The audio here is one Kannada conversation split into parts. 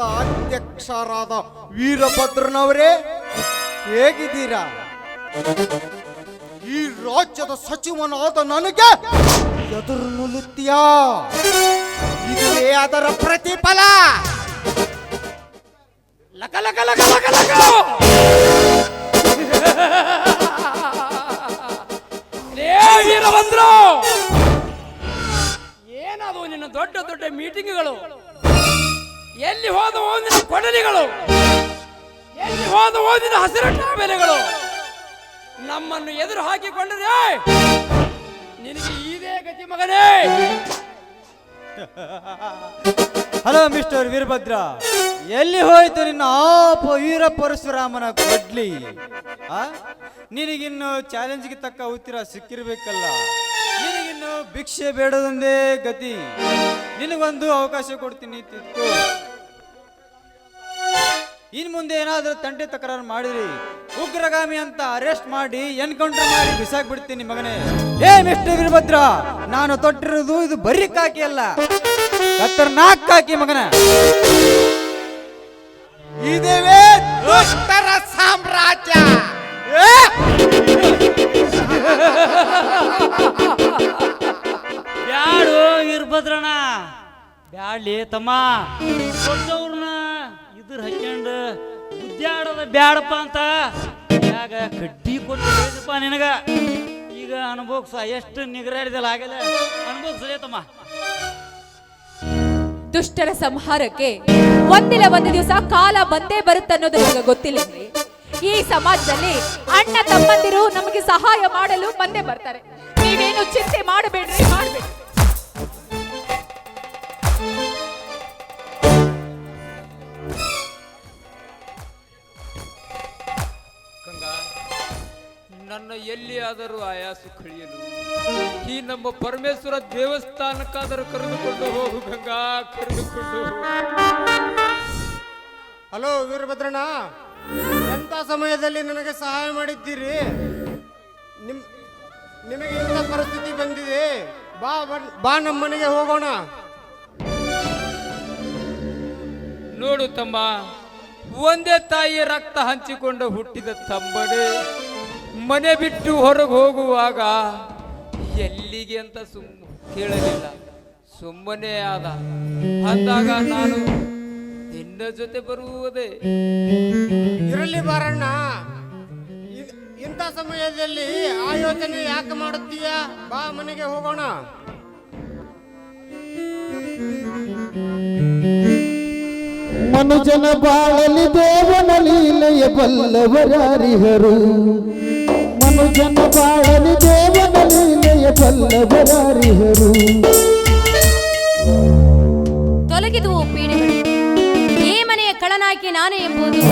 ಸಂಘದ ಅಧ್ಯಕ್ಷರಾದ ವೀರಭದ್ರನವರೇ, ಹೇಗಿದ್ದೀರಾ? ಈ ರಾಜ್ಯದ ಸಚಿವನಾದ ನನಗೆ ಎದುರು ನುಲುತ್ತೀಯ? ಇದೇ ಅದರ ಪ್ರತಿಫಲ. ಲಕ ಲಕ ಲಕ ಏನದು ನಿನ್ನ ದೊಡ್ಡ ದೊಡ್ಡ ಮೀಟಿಂಗ್ಗಳು ಎಲ್ಲಿ ಹೋದ ಓದಿನ ಕೊಡಲಿಗಳು? ಎಲ್ಲಿ ಹೋದ ಓದಿನ ಹಸಿರಟ್ಟ ಬೆಲೆಗಳು? ನಮ್ಮನ್ನು ಎದುರು ಹಾಕಿಕೊಂಡರೆ ನಿನಗೆ ಇದೇ ಗತಿ ಮಗನೇ. Hello mister Veerabhadra. ಎಲ್ಲಿ ಹೋಯ್ತು ನಿನ್ನ ಆಪ ವೀರ ಪರಶುರಾಮನ ಕೊಡ್ಲಿ? ನಿನಗಿನ್ನು ಚಾಲೆಂಜ್ಗೆ ತಕ್ಕ ಉತ್ತರ ಸಿಕ್ಕಿರ್ಬೇಕಲ್ಲ. ನಿನಗಿನ್ನು ಭಿಕ್ಷೆ ಬೇಡದೊಂದೇ ಗತಿ. ನಿನಗೊಂದು ಅವಕಾಶ ಕೊಡ್ತೀನಿ ತಿಳ್ಕೊ ಇನ್ ಮುಂದೆ ಏನಾದರೂ ತಂಟೆ ತಕರಾರು ಮಾಡಿರಿ, ಉಗ್ರಗಾಮಿ ಅಂತ ಅರೆಸ್ಟ್ ಮಾಡಿ ಎನ್ಕೌಂಟರ್ ಮಾಡಿ ಬಿಸಾಕ್ ಬಿಡ್ತೀನಿ ಮಗನೇ. ಏ ಮಿಸ್ಟರ್ ವೀರಭದ್ರ, ನಾನು ತೊಟ್ಟಿರೋದು ಇದು ಬರೀ ಕಾಕಿ ಅಲ್ಲ. ಖತರ್ನಾಕ್ ಕಾಕಿ ಮಗನ. ಇದೇವೇ ದುಷ್ಟರ ಸಾಮ್ರಾಜ್ಯ! ಬ್ಯಾಡು ವೀರಭದ್ರಣ ಬ್ಯಾಡ್ಲಿ ತಮ್ಮ. ಇದ್ರ ಹಚ್ಕೊಂಡು ಉದ್ಯಾಡೋದ ಬ್ಯಾಡಪ್ಪ ಅಂತ. ಯಾಗ ಕಡ್ಡಿ ಕೊಟ್ಟು ಹೇಳಿದಪ್ಪ ನಿನಗ. ಈಗ ಅನುಭೋಗ್ಸ ಎಷ್ಟು ನಿಗರಾಡಿದಲ್ಲ ಆಗಲ್ಲ. ಅನುಭೋಗ್ಸಲೇ ತಮ್ಮ ದುಷ್ಟರ ಸಂಹಾರಕ್ಕೆ ಒಂದಿಲ್ಲ ಒಂದು ದಿವಸ ಕಾಲ ಬಂದೇ ಬರುತ್ತೆ ಅನ್ನೋದು ನಿಮಗೆ ಗೊತ್ತಿಲ್ಲ. ಈ ಸಮಾಜದಲ್ಲಿ ಅಣ್ಣ ತಮ್ಮಂದಿರು ನಮಗೆ ಸಹಾಯ ಮಾಡಲು ಬಂದೇ ಬರ್ತಾರೆ. ನೀವೇನು ಚಿಂತೆ ಮಾಡಬೇಡ್ರಿ ಮಾಡಬೇಡಿ ನನ್ನ ಎಲ್ಲಿಯಾದರೂ ಆಯಾಸು ಕಳೆಯಲು. ಈ ನಮ್ಮ ಪರಮೇಶ್ವರ ದೇವಸ್ಥಾನಕ್ಕಾದರೂ ಕರೆದುಕೊಂಡು ಹೋಗು ಗಂಗಾ ಕರೆದುಕೊಂಡು ಹಲೋ ವೀರಭದ್ರಣ್ಣ ಎಂಥ ಸಮಯದಲ್ಲಿ ನನಗೆ ಸಹಾಯ ಮಾಡಿದ್ದೀರಿ? ನಿಮ್ ನಿಮಗೆ ಇಂಥ ಪರಿಸ್ಥಿತಿ ಬಂದಿದೆ. ಬಾ ಬನ್- ಬಾ ನಮ್ಮನೆಗೆ ಹೋಗೋಣ. ನೋಡು ತಮ್ಮ ಒಂದೇ ತಾಯಿಯ ರಕ್ತ ಹಂಚಿಕೊಂಡು ಹುಟ್ಟಿದ ತಮ್ಮನೇ ಮನೆ ಬಿಟ್ಟು ಹೊರಗೆ ಹೋಗುವಾಗ ಎಲ್ಲಿಗೆ ಅಂತ ಸುಮ್ ಕೇಳಲಿಲ್ಲ. ಸುಮ್ಮನೆ ಆದ. ಅಂದಾಗ ನಾನು ನಿನ್ನ ಜೊತೆ ಬರುವುದೇ. ಇರಲಿ ಬಾರಣ್ಣ. ಇಂಥ ಸಮಯದಲ್ಲಿ ಆ ಯೋಚನೆ ಯಾಕೆ ಮಾಡುತ್ತೀಯ? ಬಾ ಮನೆಗೆ ಹೋಗೋಣ. ಮನುಜನ ಬಾಳಲಿ ದೇವನ ಲೀಲೆಯ ಬಲ್ಲವರಾರಿಹರು ಮನುಜನ ಬಾಳಲಿ ದೇವನ ಲೀಲೆಯ ಬಲ್ಲವರಾರಿಹರು ತೊಲಗಿದುವು ಪೀಡೆಗಳು. ಈ ಮನೆಯ ಕಳನಾಯಕಿ ನಾನೇ ಎಂಬುದು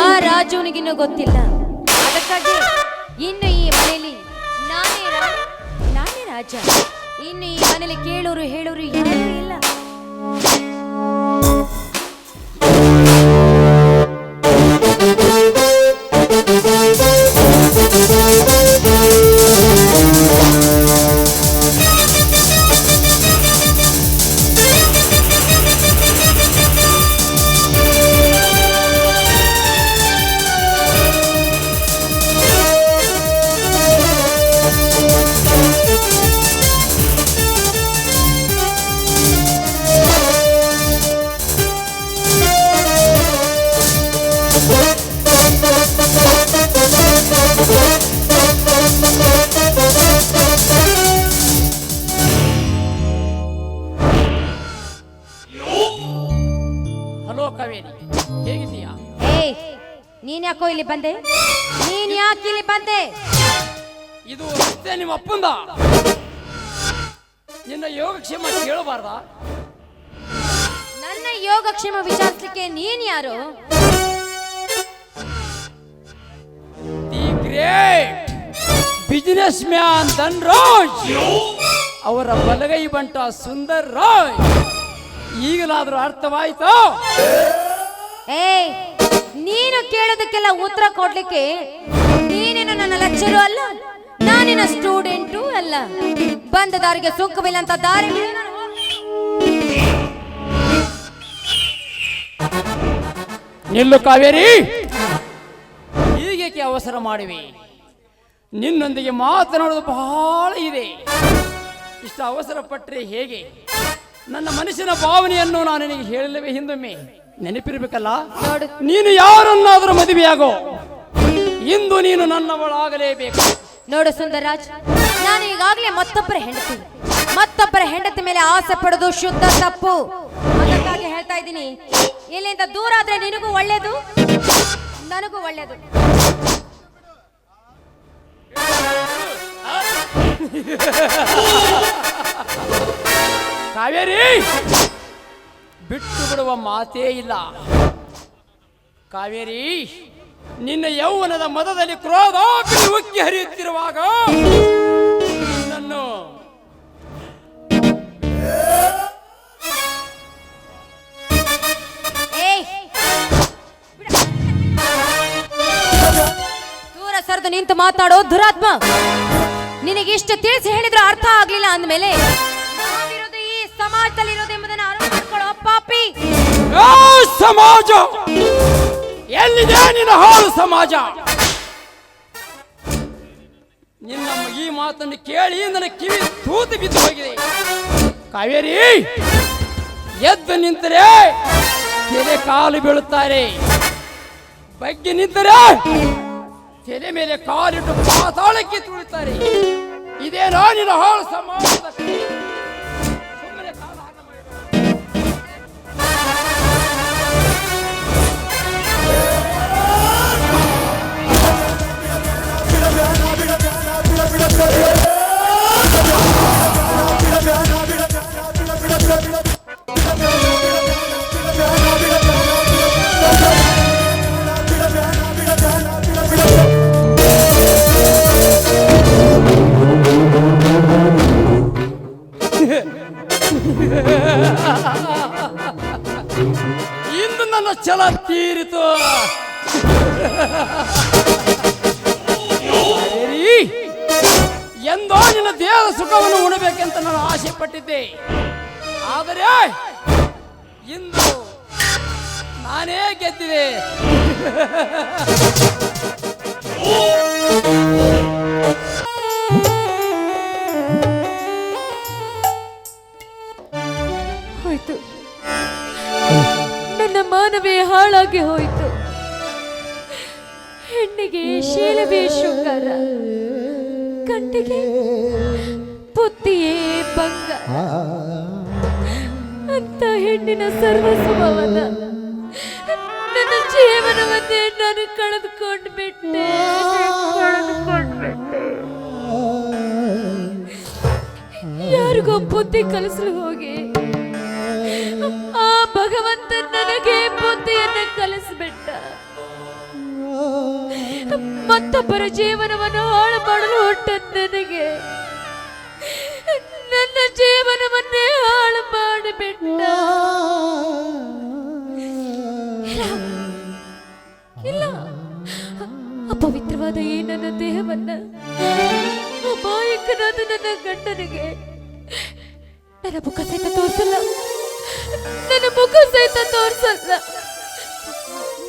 ಆ ರಾಜುನಿಗಿನ್ನೂ ಗೊತ್ತಿಲ್ಲ. ಅದಕ್ಕಾಗಿ ಇನ್ನು ಈ ಮನೆಯಲ್ಲಿ ನಾನೇ ನಾನೇ ರಾಜ. ಇನ್ನು ಈ ಮನೆಯಲ್ಲಿ ಕೇಳೋರು ಹೇಳೋರು ಯಾರೂ ಇಲ್ಲ. ಹೇಗಿದ್ದೀಯಾ ಏಯ್ ನೀನ್ ಯಾಕೋ ಇಲ್ಲಿ ಬಂದೆ? ನೀನ್ ಯಾಕೆ ಇಲ್ಲಿ ಬಂದೆ? ಇದು ರಸ್ತೆ ನಿಮ್ಮ ಅಪ್ಪಂದ? ನಿನ್ನ ಯೋಗಕ್ಷೇಮ ಕೇಳಬಾರ್ದ? ನನ್ನ ಯೋಗಕ್ಷೇಮ ವಿಚಾರಿಸ್ಲಿಕ್ಕೆ ನೀನ್ ಯಾರು? The great business man Dhan Raj ಅವರ ಬಲಗೈ ಬಂಟ ಸುಂದರ್ ರಾಯ್. ಈಗಲಾದ್ರೂ ಅರ್ಥವಾಯ್ತು? ಏಯ್ ನೀನು ಕೇಳೋದಕ್ಕೆಲ್ಲ ಉತ್ತರ ಕೊಡ್ಲಿಕ್ಕೆ ನೀನೇನು ನನ್ನ ಲೆಕ್ಚರು ಅಲ್ಲ? ನಾನಿನ ಸ್ಟೂಡೆಂಟು ಅಲ್ಲ. ಬಂದ ದಾರಿಗೆ ಸುಂಕವಿಲ್ಲ ಅಂತ ದಾರಿ. ನಿಲ್ಲು ಕಾವೇರಿ. ಹೀಗೇಕೆ ಅವಸರ ಮಾಡಿವಿ? ನಿನ್ನೊಂದಿಗೆ ಮಾತನಾಡೋದು ಬಹಳ ಇದೆ. ಇಷ್ಟು ಅವಸರ ಪಟ್ಟರೆ ಹೇಗೆ? ನನ್ನ ಮನಸ್ಸಿನ ಭಾವನೆಯನ್ನು ನಾನು ನಿನಗೆ ಹೇಳಲಿವೆ ಹಿಂದೊಮ್ಮೆ? ನೆನಪಿರ್ಬೇಕಲ್ಲ? ನೀನು ಯಾರನ್ನಾದರೂ ಮದುವೆಯಾಗೋ ಇಂದು ನೀನು ನನ್ನವಳಾಗಲೇಬೇಕು. ನೋಡು ಸುಂದರಾಜ್ ನಾನು ಈಗಾಗಲೇ ಮತ್ತೊಬ್ಬರ ಹೆಂಡತಿ. ಮತ್ತೊಬ್ಬರ ಹೆಂಡತಿ ಮೇಲೆ ಆಸೆ ಪಡೋದು ಶುದ್ಧ ತಪ್ಪು. ಅದಕ್ಕಾಗಿ ಹೇಳ್ತಾ ಇದ್ದೀನಿ ಇಲ್ಲಿಂದ ದೂರ ಆದ್ರೆ ನಿನಗೂ ಒಳ್ಳೇದು ನನಗೂ ಒಳ್ಳೇದು. ಕಾವೇರಿ? ಬಿಟ್ಟು ಬಿಡುವ ಮಾತೇ ಇಲ್ಲ. ಕಾವೇರಿ, ನಿನ್ನ ಯೌವನದ ಮದದಲ್ಲಿ ಕ್ರೋಧ ಉಕ್ಕಿ ಹರಿಯುತ್ತಿರುವಾಗ ನಿನ್ನನ್ನು. ದೂರ ಸರಿದು ನಿಂತು ಮಾತಾಡೋ ದುರಾತ್ಮ. ನಿನಗಿಷ್ಟು ತಿಳಿಸಿ ಹೇಳಿದ್ರು ಅರ್ಥ ಆಗ್ಲಿಲ್ಲ ಅಂದ್ಮೇಲೆ ಸಮಾಜ. ಎಲ್ಲಿದೆ ನಿನ್ನ ಹಾಳು ಸಮಾಜ? ನಿನ್ನ ಈ ಮಾತನ್ನು ಕೇಳಿ ನನ್ನ ಕಿವಿ ತೂತು ಬಿದ್ದು ಹೋಗಿದೆ. ಕಾವೇರಿ, ಎದ್ದು ನಿಂತರೆ ತೆರೆ ಕಾಲು ಬೀಳುತ್ತಾರೆ. ಬಗ್ಗೆ ನಿಂತರೆ ತೆರೆ ಮೇಲೆ ಕಾಲಿಟ್ಟು ಪಾತಾಳಕ್ಕೆ ತುಳಿತಾರೆ. ಇದೇನೋ ನಿನ್ನ ಹಾಳು ಸಮಾಜದ ಇಂದು ನನ್ನ ಛಲ ತೀರಿತು. ಎಂದೋ ನಿನ್ನ ದೇಹದ ಸುಖವನ್ನು ಉಣಬೇಕೆಂತ ನಾನು ಆಸೆ ಪಟ್ಟಿದ್ದೆ ಆದರೆ, ಇಂದು ನಾನೇ ಗೆದ್ದಿದೆ. ಹಾಳಾಗಿ ಹೋಯಿತು. ಹೆಣ್ಣಿಗೆ ಶೀಲವೇ ಶೃಂಗಾರ ಕಂಟಿಗೆ ಬುದ್ಧಿಯೇ ಬಂಗ ಅಂತ ಹೆಣ್ಣಿನ ಸರ್ವಸ್ವಭಾವನ ನನ್ನ ಜೀವನವನ್ನೇ ನಾನು ಕಳೆದುಕೊಂಡ್ಬಿಟ್ಟೆ. ಕಳೆದುಕೊಂಡು ಬಿಟ್ಟೆ ಯಾರಿಗೋ ಬುದ್ಧಿ ಕಲಿಸಲು ಹೋಗಿ ಆ ಭಗವಂತ ನನಗೆ ಬುದ್ಧಿಯನ್ನು ಕಲಿಸ್ಬಿಟ್ಟ. ಮತ್ತೊಬ್ಬರ ಜೀವನವನ್ನು ಹಾಳು ಮಾಡಲು ಹೊಟ್ಟ ನನಗೆ. ನನ್ನ ಜೀವನವನ್ನೇ ಹಾಳು ಮಾಡಿಬಿಟ್ಟ ಇಲ್ಲ. ಅಪವಿತ್ರವಾದ ಈ ನನ್ನ ದೇಹವನ್ನ, ಅಮಾಯಕನಾದ ನನ್ನ ಗಂಡನಿಗೆ, ನನ್ನ ಮುಖ ಸಹಿತ ತೋರಿಸಲ್ಲ. ನನ್ನ ಮುಖ ಸಹಿತ ತೋರಿಸಲ್ಲ.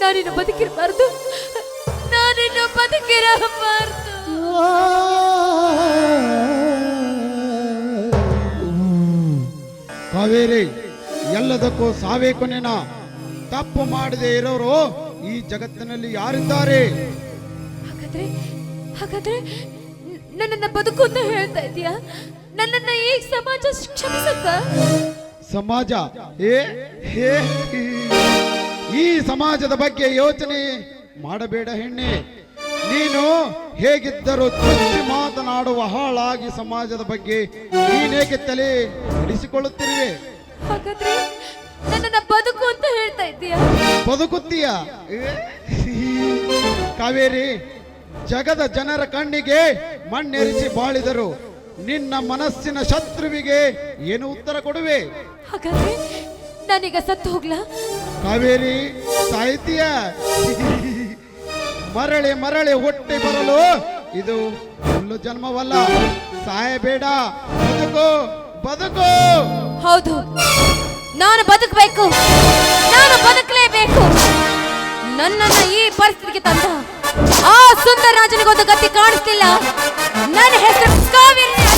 ನಾನಿನ್ನು ಬದುಕಿರಬಾರ್ದು. ನಾನಿನ್ನು ಬದುಕಿರಬಾರ್ದು. ಕಾವೇರಿ ಎಲ್ಲದಕ್ಕೂ ಸಾವೇ ಕೊನೆನ? ತಪ್ಪು ಮಾಡದೆ ಇರೋರು ಈ ಜಗತ್ತಿನಲ್ಲಿ ಯಾರಿದ್ದಾರೆ? ಹಾಗಾದ್ರೆ ಹಾಗಾದ್ರೆ ನನ್ನನ್ನ ಬದುಕು ಅಂತ ಹೇಳ್ತಾ ಇದೀಯಾ ನನ್ನನ್ನ ಈ ಸಮಾಜ ಕ್ಷಮಿಸಕ್ಕ ಸಮಾಜ ಏ ಹೀ. ಈ ಸಮಾಜದ ಬಗ್ಗೆ ಯೋಚನೆ ಮಾಡಬೇಡ ಹೆಣ್ಣೆ. ನೀನು ಹೇಗಿದ್ದರೂ ಚುಚ್ಚಿ ಮಾತನಾಡುವ ಹಾಳಾಗಿ ಸಮಾಜದ ಬಗ್ಗೆ ನೀನೇಕೆ ತಲೆ ನಡೆಸಿಕೊಳ್ಳುತ್ತಿರುವೆ ಹಾಗಾದ್ರೆ ನನ್ನನ್ನ ಬದುಕು ಅಂತ ಹೇಳ್ತಾ ಇದ್ದೀಯ? ಬದುಕುತ್ತೀಯ? ಕಾವೇರಿ ಜಗದ ಜನರ ಕಣ್ಣಿಗೆ ಮಣ್ಣೆರಿಸಿ ಬಾಳಿದರು. ನಿನ್ನ ಮನಸ್ಸಿನ ಶತ್ರುವಿಗೆ ಏನು ಉತ್ತರ ಕೊಡುವೆ? ಹಾಗಾದ್ರೆ ನಾನೀಗ ಸತ್ತು ಹೋಗ್ಲಾ? ಕಾವೇರಿ ಸಾಹಿತ್ಯ. ಮರಳಿ ಮರಳಿ ಹುಟ್ಟಿ ಬರಲು. ಇದು ಹುಲ್ಲು ಜನ್ಮವಲ್ಲ. ಸಾಯಬೇಡ. ಬದುಕು ಬದುಕು. ಹೌದು. ನಾನು ಬದುಕಬೇಕು. ನಾನು ಬದುಕಲೇಬೇಕು. ನನ್ನನ್ನ ಈ ಪರಿಸ್ಥಿತಿಗೆ ತಂದ. ಆ ಸುಂದರ ರಾಜನಿಗೊಂದು ಗತಿ ಕಾಣಿಸ್ತಿಲ್ಲ ನನ್ನ ಹೆಸರು ಕಾವೇರಿ.